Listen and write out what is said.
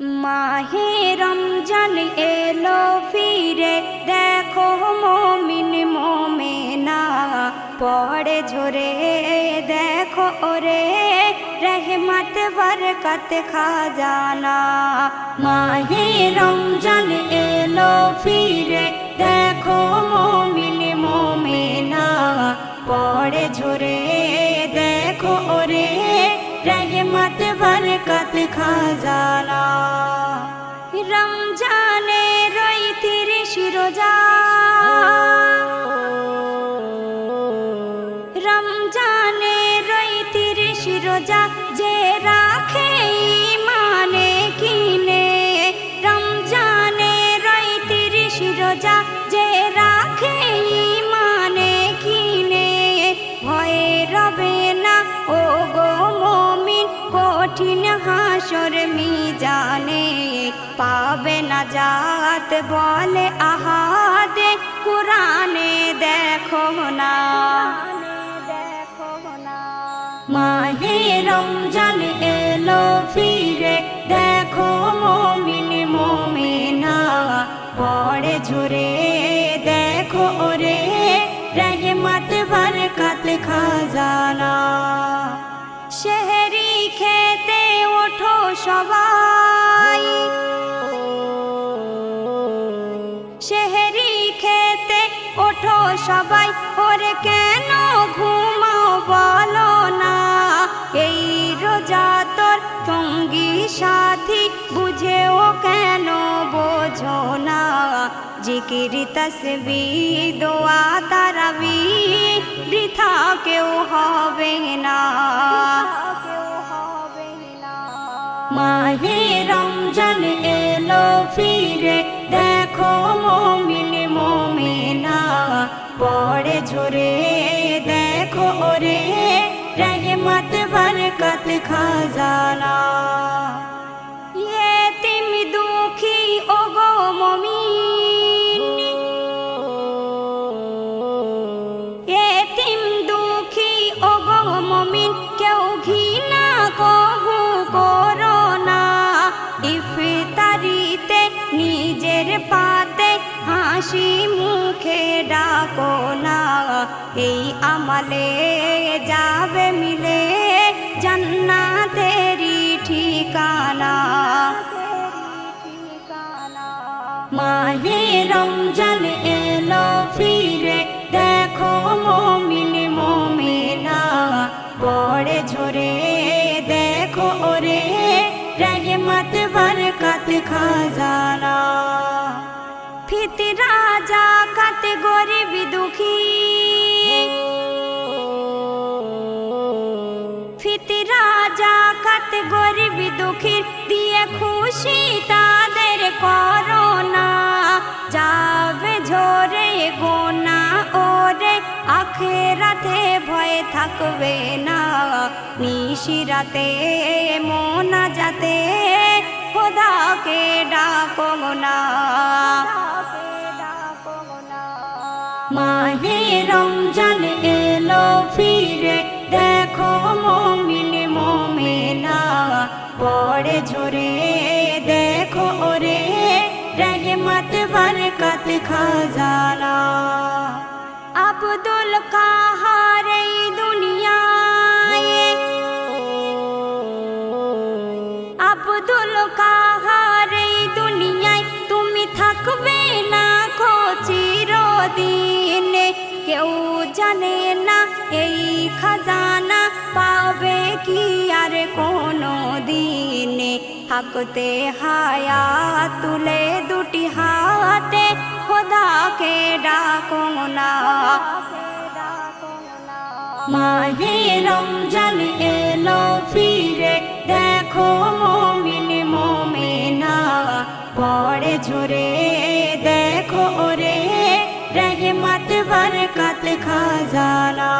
মাহে রমজান এলো ফিরে, দেখো মমিন মোমেনা। পড়ে ঝরে, দেখো ওরে, রহমত, বরকত খাজানা। মাহে রমজান রহমত বরকত খাজানা রমজানে রই তিরিশ রোজা মি জানে, পাবে না জাত বলে আহাদে। কোরআনে দেখো না। মাহে রমজান এলো ফিরে, দেখো মমিন মোমেনা। পড়ে ঝরে, দেখো ওরে, রহমত, বরকত, খাজানা। সবাই, ওরে কেন ঘুমাও বলো না? এই রোজা তোর সঙ্গী সাথী, বুঝেও কেন বোঝো না? জিকির তসবি দোয়া তারাবি বৃথা কেউ হবে না। মাহে রমজান ঝরে দেখো রে রহমত বরকত খাজানা। হাসি মুখে ডাকো না, এই আমালে যাবে মিলে জান্নাতেরি ঠিকানা। মাহে রমজান এলো, ফিরে দেখো মমিন মোমেনা। পড়ে ঝরে দেখো ওরে, রহমত, বরকত, খাজানা। ফিতরা জাকাত গরিব দুঃখী। ফিতরা জাকাত গরিব দুঃখীর, দিয়ে খুশি তাদের করোনা। যাবে ঝরে গোনা, ওরে আখেরাতে ভয় থাকবে না। নিশিরাতে মোনা যাতে, খোদাকে ডাকো না। মাহে রমজান এলো ফিরে, দেখো মমিন মোমেনা, পড়ে ঝরে, দেখো ওরে, রহমত বরকত খাজানা। আব্দুল কাহার কি আর কোনো দিনে হাকতে হায়া তুলে দুটি হাতে, খোদাকে ডাকো না। মাহে রমজান এলো ফিরে, দেখো মমিন মোমেনা। পড়ে ঝরে, দেখো ওরে, রহমত, বরকত, খাজানা।